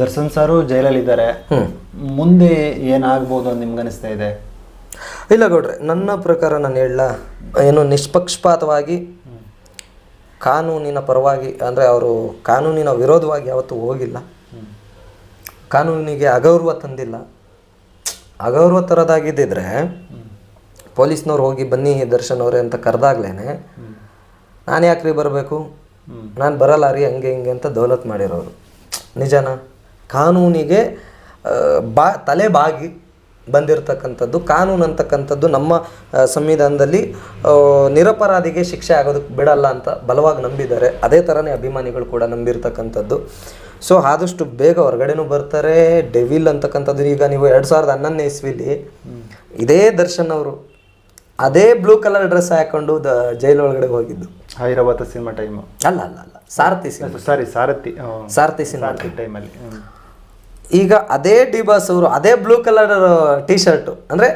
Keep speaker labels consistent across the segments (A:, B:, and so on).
A: ದರ್ಶನ್ ಸಾರು ಜೈಲಲ್ಲಿ
B: ಇದ್ದಾರೆ.
A: ಮುಂದೆ ಏನಾಗ್ಬೋದು ಅಂತ ನಿಮ್ಗೆ ಅನಿಸ್ತಾ ಇದೆ?
B: ಇಲ್ಲ ಗೌಡ್ರೆ ನನ್ನ ಪ್ರಕಾರ ನಾನು ಹೇಳ ಏನು ನಿಷ್ಪಕ್ಷಪಾತವಾಗಿ ಕಾನೂನಿನ ಪರವಾಗಿ ಅಂದರೆ ಅವರು ಕಾನೂನಿನ ವಿರೋಧವಾಗಿ ಯಾವತ್ತೂ ಹೋಗಿಲ್ಲ. ಕಾನೂನಿಗೆ ಅಗೌರವ ತಂದಿಲ್ಲ. ಅಗೌರವ ಥರದಾಗಿದ್ದಿದ್ರೆ ಪೊಲೀಸ್ನವ್ರು ಹೋಗಿ ಬನ್ನಿ ದರ್ಶನ್ ಅವರೇ ಅಂತ ಕರೆದಾಗ್ಲೇ ನಾನು ಯಾಕ್ರಿ ಬರಬೇಕು? ನಾನು ಬರಲ್ಲ ರೀ ಹಂಗೆ ಹಿಂಗೆ ಅಂತ ದೌಲತ್ ಮಾಡಿರೋರು. ನಿಜನಾ? ಕಾನೂನಿಗೆ ಬಾ ತಲೆ ಬಾಗಿ ಬಂದಿರತಕ್ಕಂಥದ್ದು ಕಾನೂನು ಅಂತಕ್ಕಂಥದ್ದು ನಮ್ಮ ಸಂವಿಧಾನದಲ್ಲಿ ನಿರಪರಾಧಿಗೆ ಶಿಕ್ಷೆ ಆಗೋದಕ್ಕೆ ಬಿಡಲ್ಲ ಅಂತ ಬಲವಾಗಿ ನಂಬಿದ್ದಾರೆ. ಅದೇ ಥರನೇ ಅಭಿಮಾನಿಗಳು ಕೂಡ ನಂಬಿರ್ತಕ್ಕಂಥದ್ದು. ಸೊ ಆದಷ್ಟು ಬೇಗ ಹೊರಗಡೆನೂ ಬರ್ತಾರೆ. ಡೆವಿಲ್ ಅಂತಕ್ಕಂಥದ್ದು ಈಗ ನೀವು ಎರಡು ಸಾವಿರದ ಹನ್ನೊಂದನೇ ಇಸ್ವಿಲಿ ಇದೇ ದರ್ಶನ್ ಅವರು ಅದೇ ಬ್ಲೂ ಕಲರ್ ಡ್ರೆಸ್ ಹಾಕೊಂಡು ದ ಜೈಲ್ ಒಳಗಡೆ ಹೋಗಿದ್ದು.
A: Hyderabad cinema time.
B: ಅಲ್ಲ ಅಲ್ಲ ಅಲ್ಲ ಸಾರಥಿ ಸಿನಿಮಾ.
A: ಸಾರಿ ಸಾರಥಿ
B: ಸಾರಥಿ ಸಿನಿಮಾ.
A: ಟೈಮಲ್ಲಿ.
B: ಈಗ ಅದೇ ಡಿ ಬಾಸ್ ಅವರು ಅದೇ ಬ್ಲೂ ಕಲರ್ ಟಿ ಶರ್ಟು ಅಂದರೆ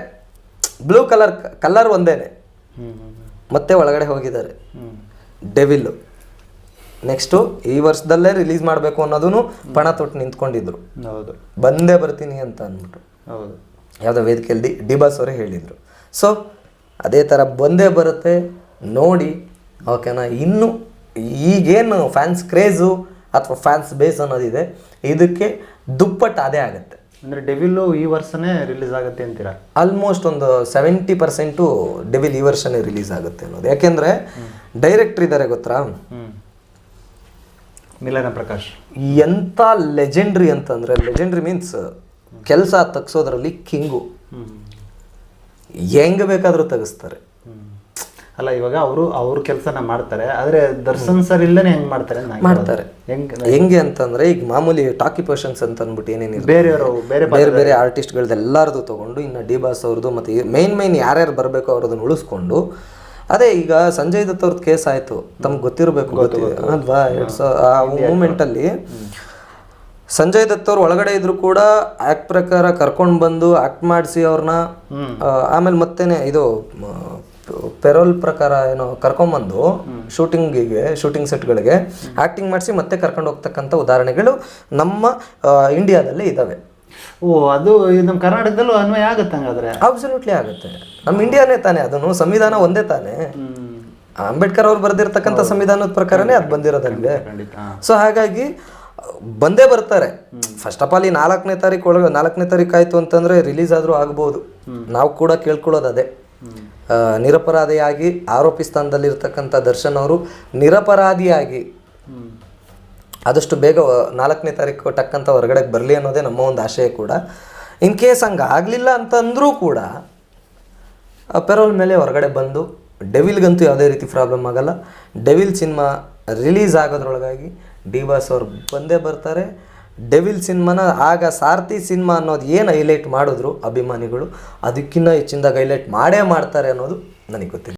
B: ಬ್ಲೂ ಕಲರ್ ಕಲರ್ ಒಂದೇನೆ. ಮತ್ತೆ ಒಳಗಡೆ ಹೋಗಿದ್ದಾರೆ. ಡೆವಿಲ್ಲು ನೆಕ್ಸ್ಟು ಈ ವರ್ಷದಲ್ಲೇ ರಿಲೀಸ್ ಮಾಡಬೇಕು ಅನ್ನೋದನ್ನು ಪಣ ತೊಟ್ಟು ನಿಂತ್ಕೊಂಡಿದ್ರು.
A: ಹೌದು.
B: ಬಂದೇ ಬರ್ತೀನಿ ಅಂತ ಅಂದ್ಬಿಟ್ಟು
A: ಹೌದು.
B: ಯಾವುದೋ ವೇದಿಕೆಯಲ್ಲಿ ಡಿ ಬಾಸ್ ಅವರೇ ಹೇಳಿದರು. ಸೊ ಅದೇ ಥರ ಬಂದೇ ಬರುತ್ತೆ. ನೋಡಿ ಓಕೆನಾ? ಇನ್ನು ಈಗೇನು ಫ್ಯಾನ್ಸ್ ಕ್ರೇಜು ಅಥವಾ ಫ್ಯಾನ್ಸ್ ಬೇಸ್ ಅನ್ನೋದಿದೆ ಇದಕ್ಕೆ ದುಪ್ಪಟ್ಟು ಅದೇ ಆಗುತ್ತೆ.
A: ಅಂದರೆ ಡೆವಿಲ್ಲು ಈ ವರ್ಷನೇ ರಿಲೀಸ್ ಆಗುತ್ತೆ ಅಂತೀರಾ?
B: ಆಲ್ಮೋಸ್ಟ್ ಒಂದು ಸೆವೆಂಟಿ ಪರ್ಸೆಂಟು ಡೆವಿಲ್ ಈ ವರ್ಷನೇ ರಿಲೀಸ್ ಆಗುತ್ತೆ ಅನ್ನೋದು. ಯಾಕೆಂದರೆ ಡೈರೆಕ್ಟ್ರ್ ಇದ್ದಾರೆ ಗೊತ್ತಾ?
A: ಮಿಲನ ಪ್ರಕಾಶ್.
B: ಎಂಥ ಲೆಜೆಂಡ್ರಿ ಅಂತಂದರೆ ಲೆಜೆಂಡ್ರಿ ಮೀನ್ಸ್ ಕೆಲಸ ತಗ್ಸೋದ್ರಲ್ಲಿ ಕಿಂಗು ಹೆಂಗೆ ಬೇಕಾದರೂ ತೆಗೆಸ್ತಾರೆ.
A: ಅಲ್ಲ ಇವಾಗ ಅವರು ಅವ್ರ ಕೆಲಸನ ಮಾಡ್ತಾರೆ. ಆದ್ರೆ ದರ್ಶನ್ ಸರ್ ಇಲ್ಲನೇ ಹೆಂಗ್ ಮಾಡ್ತಾರೆ
B: ಮಾಡ್ತಾರೆ.
A: ಹೆಂಗ್
B: ಹೆಂಗೆ ಅಂತಂದ್ರೆ ಈಗ ಮಾಮೂಲಿ ಟಾಕಿ ಪರ್ಷನ್ಸ್ ಅಂತ ಅಂದ್ಬಿಟ್ಟು ಏನೇನಿದೆ
A: ಬೇರೆಯವರು ಬೇರೆ
B: ಬೇರೆ ಬೇರೆ ಆರ್ಟಿಸ್ಟ್ಗಳದ್ದು ಎಲ್ಲರದು ತಗೊಂಡು ಇನ್ನು ಡಿ ಬಾಸ್ ಅವ್ರದ್ದು ಮತ್ತು ಮೈನ್ ಮೈನ್ ಯಾರ್ಯಾರು ಬರಬೇಕು ಅವ್ರದನ್ನ ಉಳಿಸ್ಕೊಂಡು ಅದೇ ಈಗ ಸಂಜಯ್ ದತ್ ಅವ್ರದ್ದು ಕೇಸ್ ಆಯಿತು. ತಮ್ಗೆ ಗೊತ್ತಿರಬೇಕು ಗೊತ್ತಿದೆ. ಅಲ್ವಾ? ಎರಡು ಸಾವಿರ ಆ ಮೂಮೆಂಟಲ್ಲಿ ಸಂಜಯ್ ದತ್ ಅವ್ರು ಒಳಗಡೆ ಇದ್ರು ಕೂಡ ಆಕ್ಟ್ ಪ್ರಕಾರ ಕರ್ಕೊಂಡು ಬಂದು ಆಕ್ಟ್ ಮಾಡಿಸಿ ಅವ್ರನ್ನ ಆಮೇಲೆ ಮತ್ತೇನೆ ಇದು ಪೆರೋಲ್ ಪ್ರಕಾರ ಏನೋ ಕರ್ಕೊಂಬಂದು ಶೂಟಿಂಗಿಗೆ ಶೂಟಿಂಗ್ ಸೆಟ್ಗಳಿಗೆ ಆ್ಯಕ್ಟಿಂಗ್ ಮಾಡಿಸಿ ಮತ್ತೆ ಕರ್ಕೊಂಡು ಹೋಗ್ತಕ್ಕಂಥ ಉದಾಹರಣೆಗಳು ನಮ್ಮ ಇಂಡಿಯಾದಲ್ಲಿ ಇದ್ದಾವೆ
A: ಓ ಅದು ಇದು ನಮ್ಮ ಕರ್ನಾಟಕದಲ್ಲೂ ಅನ್ವಯ ಆಗುತ್ತೆ ಹಂಗಾದ್ರೆ?
B: ಅಬ್ಸಲ್ಯೂಟ್ಲಿ ಆಗುತ್ತೆ. ನಮ್ಮ ಇಂಡಿಯಾನೇ ತಾನೇ ಅದನ್ನು ಸಂವಿಧಾನ ಒಂದೇ ತಾನೇ. ಅಂಬೇಡ್ಕರ್ ಅವ್ರು ಬರೆದಿರ್ತಕ್ಕಂಥ ಸಂವಿಧಾನದ ಪ್ರಕಾರನೇ ಅದು
A: ಬಂದಿರೋದಂಗೆ.
B: ಸೊ ಹಾಗಾಗಿ ಬಂದೇ ಬರ್ತಾರೆ. ಫಸ್ಟ್ ಆಫ್ ಆಲ್ ಈ ನಾಲ್ಕನೇ ತಾರೀಕು ಒಳಗೆ ನಾಲ್ಕನೇ ತಾರೀಕು ಆಯಿತು ಅಂತಂದರೆ ರಿಲೀಸ್ ಆದರೂ ಆಗ್ಬೋದು. ನಾವು ಕೂಡ ಕೇಳ್ಕೊಳ್ಳೋದು ಅದೇ. ನಿರಪರಾಧಿಯಾಗಿ ಆರೋಪಿ ಸ್ಥಾನದಲ್ಲಿರ್ತಕ್ಕಂಥ ದರ್ಶನ್ ಅವರು ನಿರಪರಾಧಿಯಾಗಿ ಆದಷ್ಟು ಬೇಗ ನಾಲ್ಕನೇ ತಾರೀಕು ಟಕ್ಕಂತ ಹೊರಗಡೆ ಬರಲಿ ಅನ್ನೋದೇ ನಮ್ಮ ಒಂದು ಆಶಯ ಕೂಡ. ಇನ್ ಕೇಸ್ ಹಂಗೆ ಆಗಲಿಲ್ಲ ಅಂತಂದರೂ ಕೂಡ ಪೆರೋಲ್ ಮೇಲೆ ಹೊರಗಡೆ ಬಂದು, ಡೆವಿಲ್ಗಂತೂ ಯಾವುದೇ ರೀತಿ ಪ್ರಾಬ್ಲಮ್ ಆಗಲ್ಲ. ಡೆವಿಲ್ ಸಿನಿಮಾ ರಿಲೀಸ್ ಆಗೋದ್ರೊಳಗಾಗಿ ಡಿ ಬಾಸ್ ಅವ್ರು ಬಂದೇ ಬರ್ತಾರೆ. ಡೆವಿಲ್ ಸಿನಿಮಾನ, ಆಗ ಸಾರಥಿ ಸಿನಿಮಾ ಅನ್ನೋದು ಏನು ಹೈಲೈಟ್ ಮಾಡಿದ್ರು ಅಭಿಮಾನಿಗಳು ಅದಕ್ಕಿಂತ ಹೆಚ್ಚಿನದಾಗಿ ಹೈಲೈಟ್ ಮಾಡೇ ಮಾಡ್ತಾರೆ ಅನ್ನೋದು ನನಗೆ ಗೊತ್ತಿಲ್ಲ.